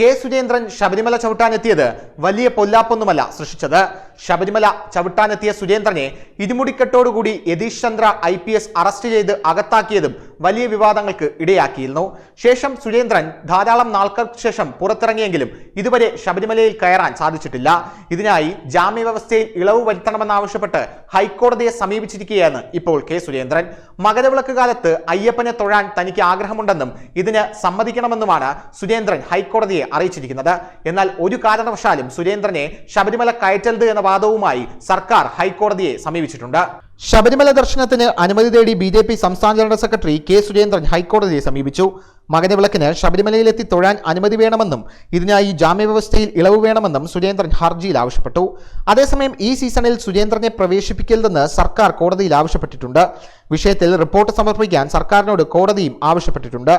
K Surendran Sabarimala ചവിട്ടാനെത്തിയത് വലിയ പൊല്ലാപ്പൊന്നുമല്ല സൃഷ്ടിച്ചത്. ശബരിമല ചവിട്ടാനെത്തിയ സുരേന്ദ്രനെ ഇരുമുടിക്കെട്ടോടുകൂടി Yatheesh Chandra I P S arrest ചെയ്ത് അകത്താക്കിയതും വലിയ വിവാദങ്ങൾക്ക് ഇടയാക്കിയിരുന്നു. ശേഷം സുരേന്ദ്രൻ ധാരാളം നാൾക്കൾക്ക് ശേഷം പുറത്തിറങ്ങിയെങ്കിലും ഇതുവരെ ശബരിമലയിൽ കയറാൻ സാധിച്ചിട്ടില്ല. ഇതിനായി ജാമ്യവ്യവസ്ഥയിൽ ഇളവ് വരുത്തണമെന്നാവശ്യപ്പെട്ട് ഹൈക്കോടതിയെ സമീപിച്ചിരിക്കുകയാണ് ഇപ്പോൾ കെ സുരേന്ദ്രൻ. മകരവിളക്ക് കാലത്ത് അയ്യപ്പനെ തൊഴാൻ തനിക്ക് ആഗ്രഹമുണ്ടെന്നും ഇതിന് സമ്മതിക്കണമെന്നുമാണ് സുരേന്ദ്രൻ ഹൈക്കോടതിയെ അറിയിച്ചിരിക്കുന്നത്. എന്നാൽ ഒരു കാരണവശാലും സുരേന്ദ്രനെ ശബരിമല കയറ്റരുത് എന്ന വാദവുമായി സർക്കാർ ഹൈക്കോടതിയെ സമീപിച്ചിട്ടുണ്ട്. ശബരിമല ദർശനത്തിന് അനുമതി തേടി ബി ജെ പി സംസ്ഥാന ജനറൽ സെക്രട്ടറി കെ സുരേന്ദ്രൻ ഹൈക്കോടതിയെ സമീപിച്ചു. മകരവിളക്കിന് ശബരിമലയിലെത്തി തൊഴാൻ അനുമതി വേണമെന്നും ഇതിനായി ജാമ്യവ്യവസ്ഥയിൽ ഇളവ് വേണമെന്നും സുരേന്ദ്രൻ ഹർജിയിൽ ആവശ്യപ്പെട്ടു. അതേസമയം ഈ സീസണിൽ സുരേന്ദ്രനെ പ്രവേശിപ്പിക്കരുതെന്ന് സർക്കാർ കോടതിയിൽ ആവശ്യപ്പെട്ടിട്ടുണ്ട്. വിഷയത്തിൽ റിപ്പോർട്ട് സമർപ്പിക്കാൻ സർക്കാരിനോട് കോടതിയും ആവശ്യപ്പെട്ടിട്ടുണ്ട്.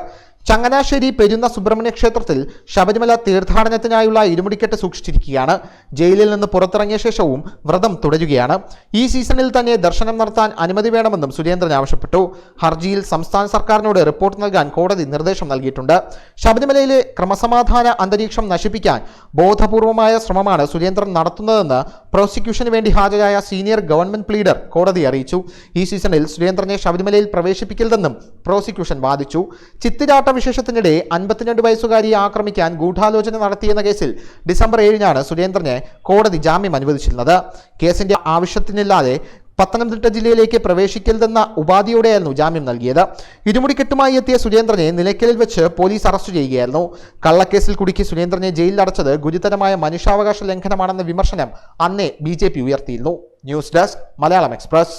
ചങ്ങനാശ്ശേരി പെരുന്ന സുബ്രഹ്മണ്യ ക്ഷേത്രത്തിൽ ശബരിമല തീർത്ഥാടനത്തിനായുള്ള ഇരുമുടിക്കെട്ട് സൂക്ഷിച്ചിരിക്കുകയാണ്. ജയിലിൽ നിന്ന് പുറത്തിറങ്ങിയ ശേഷവും വ്രതം തുടരുകയാണ്. ഈ സീസണിൽ തന്നെ ദർശനം നടത്താൻ അനുമതി വേണമെന്നും സുരേന്ദ്രൻ ആവശ്യപ്പെട്ടു. ഹർജിയിൽ സംസ്ഥാന സർക്കാരിനോട് റിപ്പോർട്ട് നൽകാൻ കോടതി നിർദ്ദേശം നൽകിയിട്ടുണ്ട്. ശബരിമലയിലെ ക്രമസമാധാന അന്തരീക്ഷം നശിപ്പിക്കാൻ ബോധപൂർവമായ ശ്രമമാണ് സുരേന്ദ്രൻ നടത്തുന്നതെന്ന് പ്രോസിക്യൂഷന് വേണ്ടി ഹാജരായ സീനിയർ ഗവൺമെന്റ് പ്ലീഡർ കോടതി അറിയിച്ചു. ഈ സീസണിൽ സുരേന്ദ്രനെ ശബരിമലയിൽ പ്രവേശിപ്പിക്കില്ലെന്നും പ്രോസിക്യൂഷൻ വാദിച്ചു. ചിത്തിരാട്ട വിശേഷത്തിനിടെ അൻപത്തിരണ്ട് വയസ്സുകാരിയെ ആക്രമിക്കാൻ ഗൂഢാലോചന നടത്തിയെന്ന കേസിൽ ഡിസംബർ ഏഴിനാണ് സുരേന്ദ്രനെ കോടതി ജാമ്യം അനുവദിച്ചിരുന്നത്. കേസിന്റെ ആവശ്യത്തിനില്ലാതെ പത്തനംതിട്ട ജില്ലയിലേക്ക് പ്രവേശിക്കരുതെന്ന ഉപാധിയോടെയായിരുന്നു ജാമ്യം നൽകിയത്. ഇരുമുടിക്കെട്ടുമായി എത്തിയ സുരേന്ദ്രനെ നിലയ്ക്കലിൽ വെച്ച് പോലീസ് അറസ്റ്റ് ചെയ്യുകയായിരുന്നു. കള്ളക്കേസിൽ കുടുക്കി സുരേന്ദ്രനെ ജയിലിൽ അടച്ചത് ഗുരുതരമായ മനുഷ്യാവകാശ ലംഘനമാണെന്ന വിമർശനം അന്നേ ബി ഉയർത്തിയിരുന്നു. News desk Malayalam express.